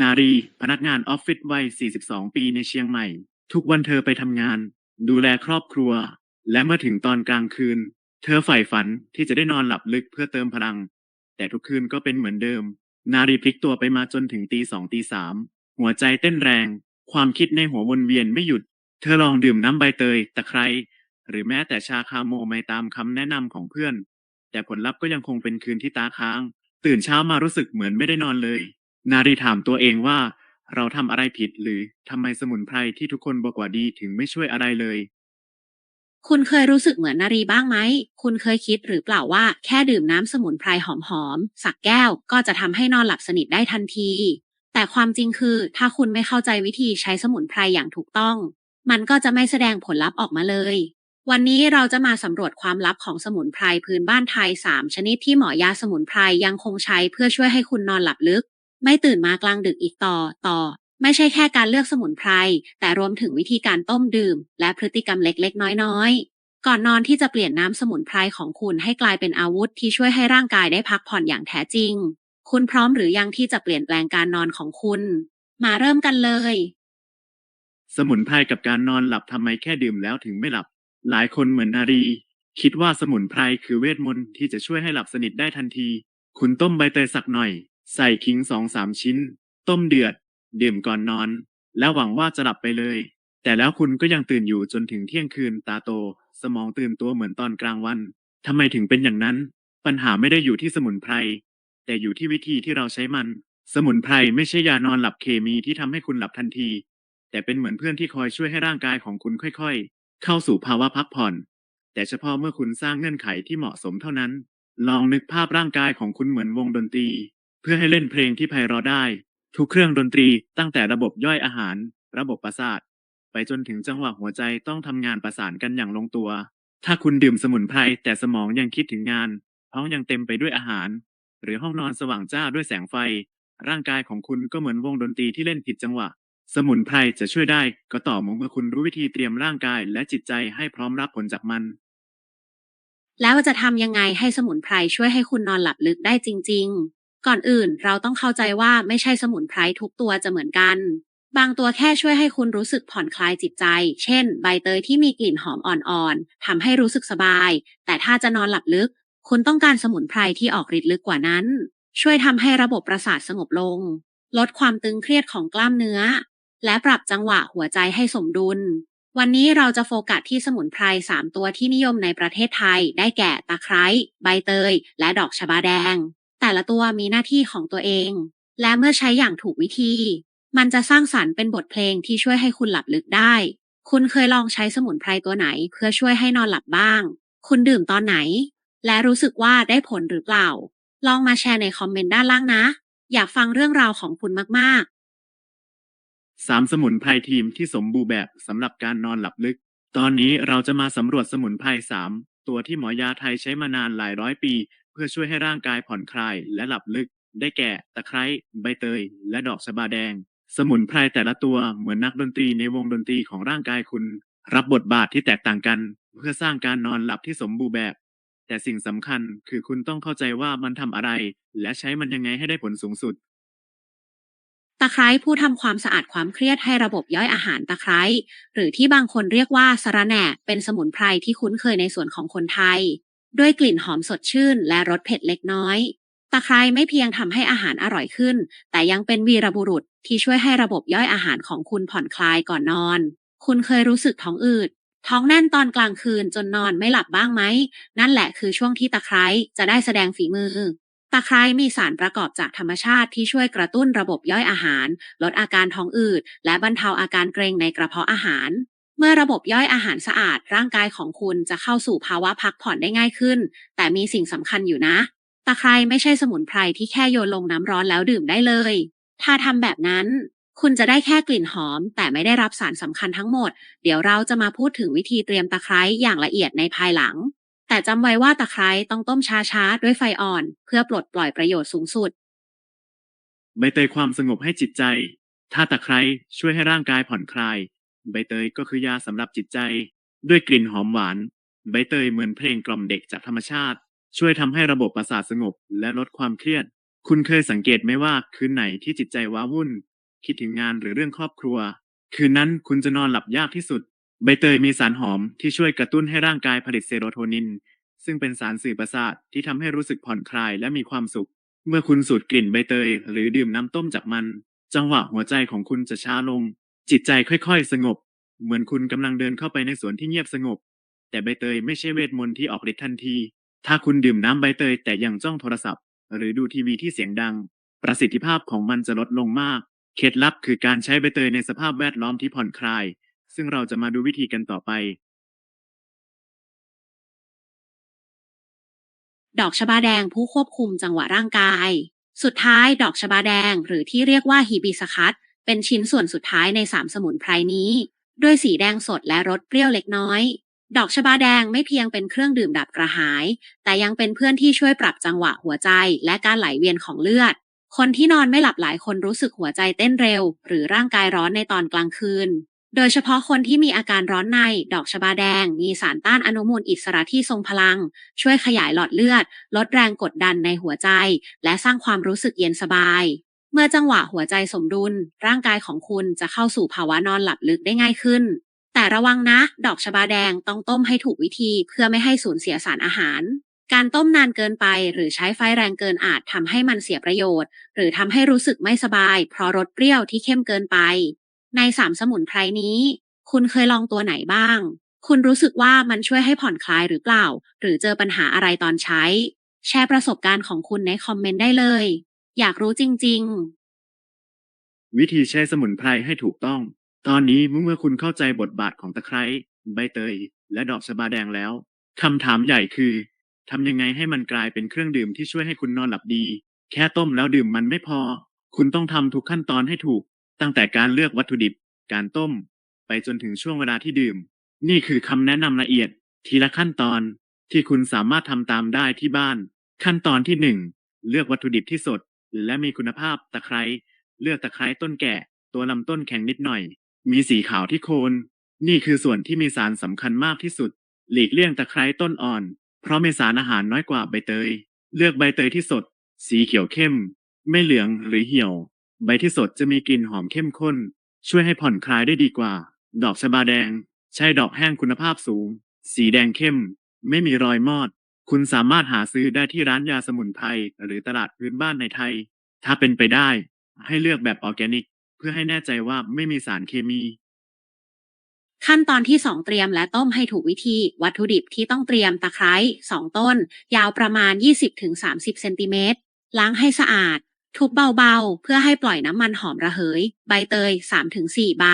นารี พนักงานออฟฟิศวัย 42 ปีในเชียงใหม่ ทุกวันเธอไปทำงาน ดูแลครอบครัว และเมื่อถึงตอนกลางคืน เธอใฝ่ฝันที่จะได้นอนหลับลึกเพื่อเติมพลัง แต่ทุกคืนก็เป็นเหมือนเดิม นารีพลิกตัวไปมาจนถึงตีสองตีสามหัวใจเต้นแรง ความคิดในหัววนเวียนไม่หยุด เธอลองดื่มน้ำใบเตยตะไคร้หรือแม้แต่ชาคาโมไมล์ตามคำแนะนำของเพื่อน แต่ผลลัพธ์ก็ยังคงเป็นคืนที่ตาค้าง ตื่นเช้ามารู้สึกเหมือนไม่ได้นอนเลย นารีถามตัวเองว่า เราทำอะไรผิดหรือทำไมสมุนไพรที่ทุกคนบอกว่าดีถึงไม่ช่วยอะไรเลย คุณเคยรู้สึกเหมือนนารีบ้างไหม คุณเคยคิดหรือเปล่าว่าแค่ดื่มน้ำสมุนไพรหอมๆ สักแก้วก็จะทำให้นอนหลับสนิทได้ทันที แต่ความจริงคือถ้าคุณไม่เข้าใจวิธีใช้สมุนไพรอย่างถูกต้อง มันก็จะไม่แสดงผลลัพธ์ออกมาเลย วันนี้เราจะมาสำรวจความลับของสมุนไพรพื้นบ้านไทย 3 ชนิดที่หมอยาสมุนไพรยังคงใช้เพื่อช่วยให้คุณนอนหลับลึก ไม่ตื่นมากลางดึกอีกต่อต่อ ไม่ใช่แค่การเลือกสมุนไพร แต่รวมถึงวิธีการต้มดื่ม และพฤติกรรมเล็กๆ น้อยๆ ก่อนนอนที่จะเปลี่ยนน้ำสมุนไพรของคุณให้กลายเป็นอาวุธที่ช่วยให้ร่างกายได้พักผ่อนอย่างแท้จริง คุณพร้อมหรือยังที่จะเปลี่ยนแปลงการนอนของคุณ มาเริ่มกันเลย สมุนไพรกับการนอนหลับทำไมแค่ดื่มแล้วถึงไม่หลับ หลายคนเหมือนนารี คิดว่าสมุนไพรคือเวทมนต์ที่จะช่วยให้หลับสนิทได้ทันที คุณต้มใบเตยสักหน่อย ใส่ขิงสองสามชิ้น ต้มเดือด ดื่มก่อนนอน แล้วหวังว่าจะหลับไปเลย แต่แล้วคุณก็ยังตื่นอยู่จนถึงเที่ยงคืนตาโต สมองตื่นตัวเหมือนตอนกลางวันทำไมถึงเป็นอย่างนั้น ปัญหาไม่ได้อยู่ที่สมุนไพร แต่อยู่ที่วิธีที่เราใช้มัน สมุนไพรไม่ใช่ยานอนหลับเคมีที่ทำให้คุณหลับทันที แต่เป็นเหมือนเพื่อนที่คอยช่วยให้ร่างกายของคุณค่อยๆ เข้าสู่ภาวะพักผ่อน แต่เฉพาะเมื่อคุณสร้างเงื่อนไขที่เหมาะสมเท่านั้น ลองนึกภาพร่างกายของคุณเหมือนวงดนตรี เพื่อให้เล่นเพลงที่ไพเราะได้ ทุกเครื่องดนตรีตั้งแต่ระบบย่อยอาหาร ระบบประสาท ไปจนถึงจังหวะหัวใจต้องทำงานประสานกันอย่างลงตัว ถ้าคุณดื่มสมุนไพรแต่สมองยังคิดถึงงานท้องยังเต็มไปด้วยอาหาร หรือห้องนอนสว่างจ้าด้วยแสงไฟ ร่างกายของคุณก็เหมือนวงดนตรีที่เล่นผิดจังหวะ สมุนไพรจะช่วยได้ก็ต่อเมื่อคุณรู้วิธีเตรียมร่างกายและจิตใจให้พร้อมรับผลจากมัน แล้วจะทำยังไงให้สมุนไพรช่วยให้คุณนอนหลับลึกได้จริง ก่อนอื่นเราต้องเข้าใจว่าไม่ใช่สมุนไพรทุกตัวจะเหมือนกัน บางตัวแค่ช่วยให้คุณรู้สึกผ่อนคลายจิตใจ เช่น ใบเตยที่มีกลิ่นหอมอ่อนๆทำให้รู้สึกสบาย แต่ถ้าจะนอนหลับลึก คุณต้องการสมุนไพรที่ออกฤทธิ์ลึกกว่านั้น ช่วยทำให้ระบบประสาทสงบลง ลดความตึงเครียดของกล้ามเนื้อ และปรับจังหวะหัวใจให้สมดุล วันนี้เราจะโฟกัสที่สมุนไพร 3 ตัวที่นิยมในประเทศไทย ได้แก่ตะไคร้ ใบเตย และดอกชะบาแดง แต่ละตัวมีหน้าที่ของตัวเอง และเมื่อใช้อย่างถูกวิธี มันจะสร้างสรรค์เป็นบทเพลงที่ช่วยให้คุณหลับลึกได้ คุณเคยลองใช้สมุนไพรตัวไหน เพื่อช่วยให้นอนหลับบ้าง คุณดื่มตอนไหน และรู้สึกว่าได้ผลหรือเปล่า ลองมาแชร์ในคอมเมนต์ด้านล่างนะ อยากฟังเรื่องราวของคุณมากๆสามสมุนไพรทีมที่สมบูรณ์แบบสำหรับการนอนหลับลึก ตอนนี้เราจะมาสำรวจสมุนไพรสามตัวที่หมอยาไทยใช้มานานหลายร้อยปี เพื่อช่วยให้ร่างกายผ่อนคลายและหลับลึก ได้แก่ ตะไคร้ ใบเตย และดอกชะบาแดง สมุนไพรแต่ละตัวเหมือนนักดนตรีในวงดนตรีของร่างกายคุณ รับบทบาทที่แตกต่างกัน เพื่อสร้างการนอนหลับที่สมบูรณ์แบบ แต่สิ่งสำคัญคือคุณต้องเข้าใจว่ามันทำอะไร และใช้มันยังไงให้ได้ผลสูงสุดตะไคร้ผู้ทำความสะอาดความเครียดให้ระบบย่อยอาหารตะไคร้หรือที่บางคนเรียกว่าสะระแหน่เป็นสมุนไพรที่คุ้นเคยในส่วนของคนไทย ด้วยกลิ่นหอมสดชื่นและรสเผ็ดเล็กน้อย ตะไคร้ไม่เพียงทำให้อาหารอร่อยขึ้น แต่ยังเป็นวีรบุรุษที่ช่วยให้ระบบย่อยอาหารของคุณผ่อนคลายก่อนนอน คุณเคยรู้สึกท้องอืด ท้องแน่นตอนกลางคืนจนนอนไม่หลับบ้างไหม นั่นแหละคือช่วงที่ตะไคร้จะได้แสดงฝีมือตะไคร้มีสารประกอบจากธรรมชาติที่ช่วยกระตุ้นระบบย่อยอาหาร ลดอาการท้องอืด และบรรเทาอาการเกร็งในกระเพาะอาหาร เมื่อระบบย่อยอาหารสะอาดร่างกายของคุณจะเข้าสู่ภาวะพักผ่อนได้ง่ายขึ้น แต่มีสิ่งสำคัญอยู่นะตะไคร้ไม่ใช่สมุนไพรที่แค่โยนลงน้ำร้อนแล้วดื่มได้เลย ถ้าทำแบบนั้น คุณจะได้แค่กลิ่นหอม แต่ไม่ได้รับสารสำคัญทั้งหมด เดี๋ยวเราจะมาพูดถึงวิธีเตรียมตะไคร้อย่างละเอียดในภายหลัง แต่จำไว้ว่าตะไคร้ต้องต้มช้าๆด้วยไฟอ่อน เพื่อปลดปล่อยประโยชน์สูงสุดใบเตยความสงบให้จิตใจ ถ้าตะไคร้ช่วยให้ร่างกายผ่อนคลาย ใบเตยก็คือยาสำหรับจิตใจ ด้วยกลิ่นหอมหวาน ใบเตยเหมือนเพลงกล่อมเด็กจากธรรมชาติ ช่วยทำให้ระบบประสาทสงบและลดความเครียด คุณเคยสังเกตไหมว่าคืนไหนที่จิตใจว้าวุ่น คิดถึงงานหรือเรื่องครอบครัว คืนนั้นคุณจะนอนหลับยากที่สุด ใบเตยมีสารหอมที่ช่วยกระตุ้นให้ร่างกายผลิตเซโรโทนิน ซึ่งเป็นสารสื่อประสาทที่ทำให้รู้สึกผ่อนคลายและมีความสุข เมื่อคุณสูดกลิ่นใบเตย หรือดื่มน้ำต้มจากมัน จังหวะหัวใจของคุณจะช้าลง จิตใจค่อยๆ สงบ เหมือนคุณกำลังเดินเข้าไปในสวนที่เงียบสงบ แต่ใบเตยไม่ใช่เวทมนต์ที่ออกฤทธิ์ทันที ถ้าคุณดื่มน้ำใบเตยแต่ยังจ้องโทรศัพท์ หรือดูทีวีที่เสียงดัง ประสิทธิภาพของมันจะลดลงมาก เคล็ดลับคือการใช้ใบเตยในสภาพแวดล้อมที่ผ่อนคลาย ซึ่งเราจะมาดูวิธีกันต่อไป ดอกชบาแดงผู้ควบคุมจังหวะร่างกาย สุดท้ายดอกชบาแดงหรือที่เรียกว่าฮิบิสคัส เป็นชิ้นส่วนสุดท้ายในสามสมุนไพรนี้ ด้วยสีแดงสดและรสเปรี้ยวเล็กน้อย ดอกชบาแดงไม่เพียงเป็นเครื่องดื่มดับกระหาย แต่ยังเป็นเพื่อนที่ช่วยปรับจังหวะหัวใจและการไหลเวียนของเลือด คนที่นอนไม่หลับหลายคนรู้สึกหัวใจเต้นเร็ว หรือร่างกายร้อนในตอนกลางคืน โดยเฉพาะคนที่มีอาการร้อนใน ดอกชบาแดง มีสารต้านอนุมูลอิสระที่ทรงพลัง ช่วยขยายหลอดเลือด ลดแรงกดดันในหัวใจ และสร้างความรู้สึกเย็นสบาย เมื่อจังหวะหัวใจสมดุล ร่างกายของคุณจะเข้าสู่ภาวะนอนหลับลึกได้ง่ายขึ้น แต่ระวังนะ ดอกชบาแดงต้องต้มให้ถูกวิธีเพื่อไม่ให้สูญเสียสารอาหาร การต้มนานเกินไปหรือใช้ไฟแรงเกินอาจทำให้มันเสียประโยชน์ หรือทำให้รู้สึกไม่สบาย เพราะรสเปรี้ยวที่เข้มเกินไป ในสามสมุนไพรนี้ คุณเคยลองตัวไหนบ้าง คุณรู้สึกว่ามันช่วยให้ผ่อนคลายหรือเปล่า หรือเจอปัญหาอะไรตอนใช้ แชร์ประสบการณ์ของคุณในคอมเมนต์ได้เลย อยากรู้จริงๆวิธีใช้สมุนไพรให้ถูกต้อง ตอนนี้เมื่อคุณเข้าใจบทบาทของตะไคร้ใบเตย และดอกชบาแดงแล้วคำถามใหญ่คือทำยังไงให้มันกลายเป็นเครื่องดื่มที่ช่วยให้คุณนอนหลับดี แค่ต้มแล้วดื่มมันไม่พอ คุณต้องทำทุกขั้นตอนให้ถูก ตั้งแต่การเลือกวัตถุดิบ การต้ม ไปจนถึงช่วงเวลาที่ดื่ม นี่คือคำแนะนำละเอียด ทีละขั้นตอนที่คุณสามารถทำตามได้ที่บ้าน ขั้นตอนที่หนึ่งเลือกวัตถุดิบที่สด และมีคุณภาพตะไคร้เลือกตะไคร้ต้นแก่ ตัวลำต้นแข็งนิดหน่อย มีสีขาวที่โคน นี่คือส่วนที่มีสารสำคัญมากที่สุด หลีกเลี่ยงตะไคร้ต้นอ่อน เพราะมีสารอาหารน้อยกว่าใบเตย เลือกใบเตยที่สด สีเขียวเข้ม ไม่เหลืองหรือเหี่ยว ใบที่สดจะมีกลิ่นหอมเข้มข้น ช่วยให้ผ่อนคลายได้ดีกว่า ดอกชบาแดง ใช้ดอกแห้งคุณภาพสูง สีแดงเข้ม ไม่มีรอยมอด คุณสามารถหาซื้อได้ที่ร้านยาสมุนไพรหรือตลาดพื้นบ้านในไทย ถ้าเป็นไปได้ ให้เลือกแบบออร์แกนิก เพื่อให้แน่ใจว่าไม่มีสารเคมี ขั้นตอนที่ 2 เตรียมและต้มให้ถูกวิธี วัตถุดิบที่ต้องเตรียมตะไคร้ 2 ต้น ยาวประมาณ 20-30เซนติเมตรล้างให้สะอาด ทุบเบาๆ เพื่อให้ปล่อยน้ำมันหอมระเหย ใบเตย 3-4 ใบ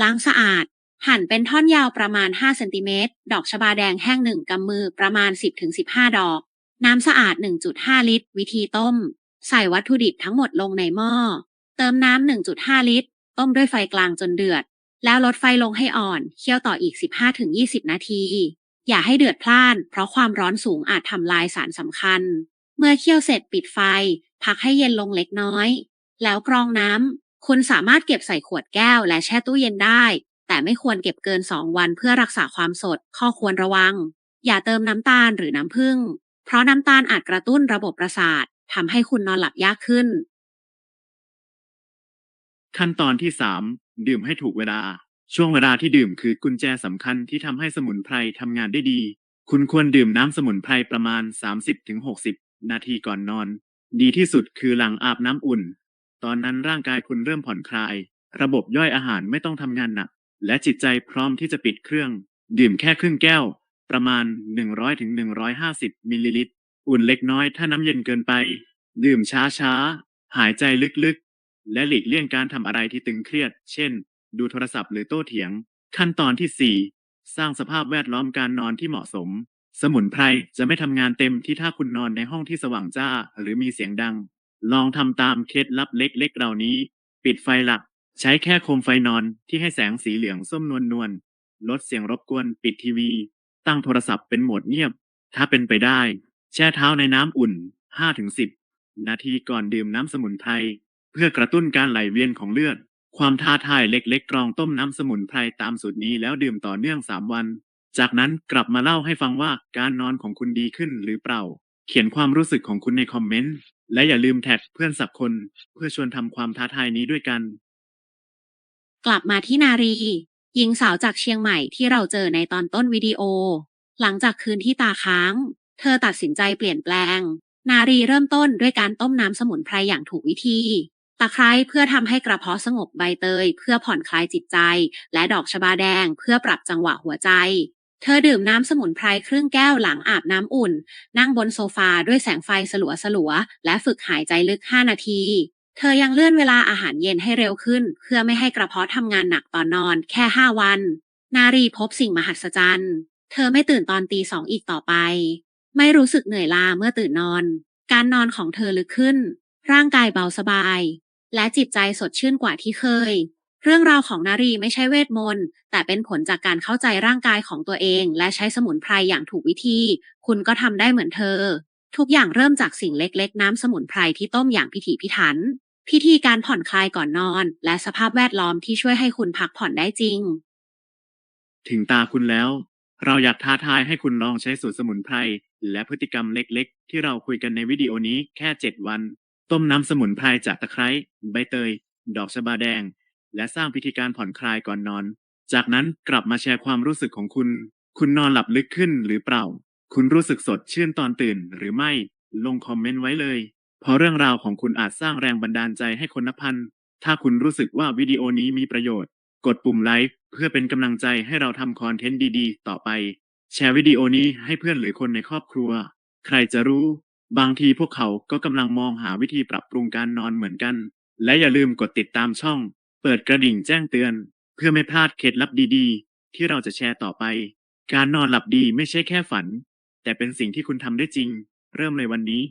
ล้างสะอาด หั่นเป็นท่อนยาวประมาณ 5 เซนติเมตร ดอกชบาแดงแห้ง1กำมือประมาณ 10-15 ดอก น้ำสะอาด 1.5 ลิตร วิธีต้ม ใส่วัตถุดิบทั้งหมดลงในหม้อ เติมน้ำ 1.5 ลิตร ต้มด้วยไฟกลางจนเดือด แล้วลดไฟลงให้อ่อน เคี่ยวต่ออีก 15-20 นาที อย่าให้เดือดพล่าน เพราะความร้อนสูงอาจทำลายสารสำคัญ เมื่อเคี่ยวเสร็จปิดไฟ พักให้เย็นลงเล็กน้อย แล้วกรองน้ำคุณสามารถเก็บใส่ขวดแก้วและแช่ตู้เย็นได้ แต่ไม่ควรเก็บเกิน 2 วันเพื่อรักษาความสด ข้อควรระวัง อย่าเติมน้ำตาลหรือน้ำผึ้ง เพราะน้ำตาลอาจกระตุ้นระบบประสาททำให้คุณนอนหลับยากขึ้น ขั้นตอนที่สามดื่มให้ถูกเวลา ช่วงเวลาที่ดื่มคือกุญแจสำคัญที่ทำให้สมุนไพรทำงานได้ดี คุณควรดื่มน้ำสมุนไพรประมาณ 30-60 นาทีก่อนนอน ดีที่สุดคือหลังอาบน้ำอุ่น ตอนนั้นร่างกายคุณเริ่มผ่อนคลาย ระบบย่อยอาหารไม่ต้องทำงานหนัก และจิตใจพร้อมที่จะปิดเครื่อง ดื่มแค่ครึ่งแก้ว ประมาณ 100-150 มิลลิลิตร อุ่นเล็กน้อยถ้าน้ำเย็นเกินไป ดื่มช้าๆ หายใจลึกๆ และหลีกเลี่ยงการทำอะไรที่ตึงเครียด เช่น ดูโทรศัพท์หรือโต้เถียง ขั้นตอนที่ 4 สร้างสภาพแวดล้อมการนอนที่เหมาะสม สมุนไพรจะไม่ทำงานเต็มที่ถ้าคุณนอนในห้องที่สว่างจ้า หรือมีเสียงดัง ลองทำตามเคล็ดลับเล็กๆเหล่านี้ ปิดไฟหลัก ใช้แค่โคมไฟนอนที่ให้แสงสีเหลืองส้มนวลนวลลดเสียงรบกวนปิดทีวี ตั้งโทรศัพท์เป็นโหมดเงียบ ถ้าเป็นไปได้ แช่เท้าในน้ำอุ่น 5-10 นาทีก่อนดื่มน้ำสมุนไพรเพื่อกระตุ้นการไหลเวียนของเลือด ความท้าทายเล็กๆกรองต้มน้ำสมุนไพรตามสูตรนี้แล้วดื่มต่อเนื่อง 3 วัน จากนั้นกลับมาเล่าให้ฟังว่าการนอนของคุณดีขึ้นหรือเปล่า เขียนความรู้สึกของคุณในคอมเมนต์ และอย่าลืมแท็กเพื่อนสักคน เพื่อชวนทำความท้าทายนี้ด้วยกัน กลับมาที่นารี หญิงสาวจากเชียงใหม่ที่เราเจอในตอนต้นวิดีโอ หลังจากคืนที่ตาค้าง เธอตัดสินใจเปลี่ยนแปลง นารีเริ่มต้นด้วยการต้มน้ำสมุนไพรอย่างถูกวิธี ตะไคร้เพื่อทำให้กระเพาะสงบใบเตย เพื่อผ่อนคลายจิตใจ และดอกชบาแดงเพื่อปรับจังหวะหัวใจ เธอดื่มน้ำสมุนไพรครึ่งแก้วหลังอาบน้ำอุ่น นั่งบนโซฟาด้วยแสงไฟสลัวๆและฝึกหายใจลึก 5 นาที เธอยังเลื่อนเวลาอาหารเย็นให้เร็วขึ้น เพื่อไม่ให้กระเพาะทำงานหนักตอนนอน แค่5วัน นารีพบสิ่งมหัศจรรย์ เธอไม่ตื่นตอนตีสองอีกต่อไป ไม่รู้สึกเหนื่อยล้าเมื่อตื่นนอน การนอนของเธอลึกขึ้น ร่างกายเบาสบาย และจิตใจสดชื่นกว่าที่เคย เรื่องราวของนารีไม่ใช่เวทมนต์ แต่เป็นผลจากการเข้าใจร่างกายของตัวเอง และใช้สมุนไพรอย่างถูกวิธี คุณก็ทำได้เหมือนเธอ ทุกอย่างเริ่มจากสิ่งเล็กๆ น้ำสมุนไพรที่ต้มอย่างพิถีพิถัน พิธีการผ่อนคลายก่อนนอน และสภาพแวดล้อมที่ช่วยให้คุณพักผ่อนได้จริง ถึงตาคุณแล้ว เราอยากท้าทายให้คุณลองใช้สูตรสมุนไพรและพฤติกรรมเล็กๆ ที่เราคุยกันในวิดีโอนี้แค่ 7 วัน ต้มน้ำสมุนไพรจากตะไคร้ใบเตย ดอกชบาแดง และสร้างพิธีการผ่อนคลายก่อนนอน จากนั้นกลับมาแชร์ความรู้สึกของคุณ คุณนอนหลับลึกขึ้นหรือเปล่า คุณรู้สึกสดชื่นตอนตื่นหรือไม่ ลงคอมเมนต์ไว้เลย เพราะเรื่องราวของคุณอาจสร้างแรงบันดาลใจให้คนนับพัน ถ้าคุณรู้สึกว่าวิดีโอนี้มีประโยชน์ กดปุ่มไลค์เพื่อเป็นกำลังใจให้เราทำคอนเทนต์ดีๆ ต่อไป แชร์วิดีโอนี้ให้เพื่อนหรือคนในครอบครัว ใครจะรู้ บางทีพวกเขาก็กำลังมองหาวิธีปรับปรุงการนอนเหมือนกัน และอย่าลืมกดติดตามช่อง เปิดกระดิ่งแจ้งเตือน เพื่อไม่พลาดเคล็ดลับดีๆ ที่เราจะแชร์ต่อไป การนอนหลับดีไม่ใช่แค่ฝัน แต่เป็นสิ่งที่คุณทำได้จริง เริ่มเลยวันนี้